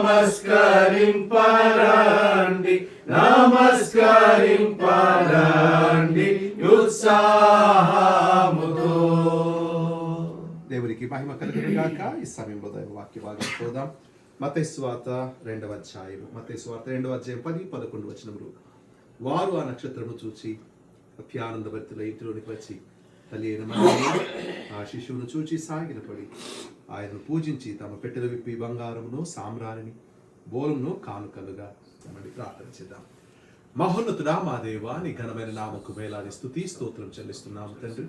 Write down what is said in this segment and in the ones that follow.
నమస్కరింపరాండి నమస్కరింపరాండి ఉత్సాహముతో. దేవునికి మహిమ కలుగును ఈ సమయంలో దైవ వాక్య భాగం చూద్దాం మతేశ్వాత రెండవ అధ్యాయం మతేశ్వాత రెండవ అధ్యాయం పది పదకొండు వచనములు. వారు ఆ నక్షత్రము చూచి అత్యానందభరితుల ఇంటిలోనికి వచ్చి తల్లి అయిన ఆ శిశువును చూచి సాగిలపడి ఆయనను పూజించి తమ పెట్టెలు విప్పి బంగారమును సామ్రాణిని బోలమును కానుకలుగా మళ్ళీ ప్రార్థన చేద్దాం. మహోన్నతుడా మా దేవా నీ ఘనమైన నామకు వేలాది స్థుతి స్తోత్రం చెల్లిస్తున్నాము తండ్రి.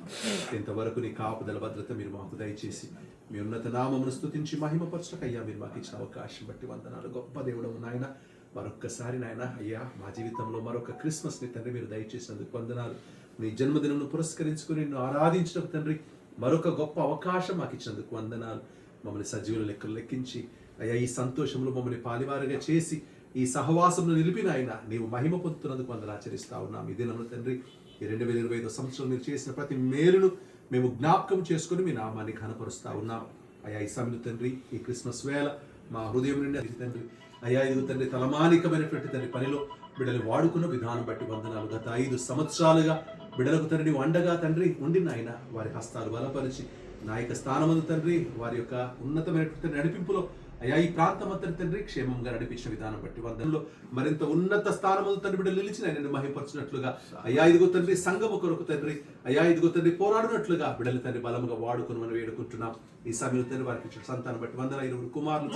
ఇంతవరకు నీ కాపుదల భద్రత మీరు మాకు దయచేసి మీ ఉన్నత నామమును స్థుతించి మహిమపరచకయ్యా. మీరు మాకు ఇచ్చిన అవకాశం బట్టి వందనాలు. గొప్ప దేవుడము నాయన. మరొక్కసారి నాయన అయ్యా మా జీవితంలో మరొక క్రిస్మస్ని తండ్రి మీరు దయచేసినందుకు వందనాలు. నీ జన్మదినంను పురస్కరించుకుని నిన్ను ఆరాధించడం తండ్రి మరొక గొప్ప అవకాశం మాకు ఇచ్చినందుకు వందనాలు. మమ్మల్ని సజీవుల లెక్కలు లెక్కించి అయ్యా ఈ సంతోషంలో మమ్మల్ని పాలివారుగా చేసి ఈ సహవాసంలో నిలిపిన ఆయన నీవు మహిమ పొందుతున్నందుకు వందలు ఆచరిస్తా ఉన్నాం. ఈ దినంలో తండ్రి ఈ రెండు వేల ఇరవై ఐదో సంవత్సరం మీరు చేసిన ప్రతి మేలును మేము జ్ఞాపకం చేసుకుని మీ నామాన్ని ఘనపరుస్తా ఉన్నాం. అయ్యా ఈ సమయంలో తండ్రి ఈ క్రిస్మస్ వేళ మా హృదయం నుండి తండ్రి అయ్యా ఇది తండ్రి తలమానికమైనటువంటి తండ్రి పనిలో బిడ్డలు వాడుకున్న విధానం బట్టి వందనాలు. గత ఐదు సంవత్సరాలుగా బిడ్డలకు తండ్రి వండగా అండగా తండ్రి ఉండి నాయన వారి హస్తాలు బలపరిచి నాయక స్థానమందు తండ్రి వారి యొక్క ఉన్నతమైనటువంటి నడిపింపులో అయ్యా ఈ ప్రాంతం అంతటి తండ్రి క్షేమంగా నడిపించిన విధానం బట్టి వందనలో. మరింత ఉన్నత స్థానము తండ్రి బిడ్డలు నిలిచిన ఆయన మహిపరచినట్లుగా. అయ్యా ఇదిగో తండ్రి సంఘము కొరకు తండ్రి. అయ్యా ఇదిగో తండ్రి పోరాడినట్లుగా బిడ్డలు తండ్రి బలముగా వాడుకుని మనం వేడుకుంటున్నాం. ఈ సమయంలో తండ్రి వారికి ఇచ్చిన సంతానం బట్టి వందల ఇరువురు కుమారులు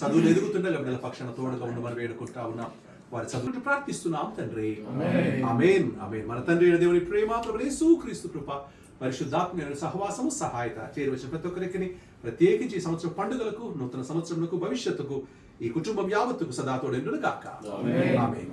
చదువులు ఎదుగుతుండగా బిడ్డల పక్షాన తోడుగా ఉండమని వేడుకుంటా ఉన్నాం. వారి చదువులు ప్రార్థిస్తున్నాం తండ్రి. అమేన్ అమేన్ మన తండ్రి దేవుని ప్రేమ ప్రభు క్రీస్తు కృప పరిశుద్ధాత్మ సహవాసము సహాయత చేరవచ్చిన ప్రతి ఒక్కరికి ప్రత్యేకించి ఈ సంవత్సరం పండుగలకు నూతన సంవత్సరములకు భవిష్యత్తుకు ఈ కుటుంబం యావత్తుకు సదా తోడెండును గాక. ఆమేన్.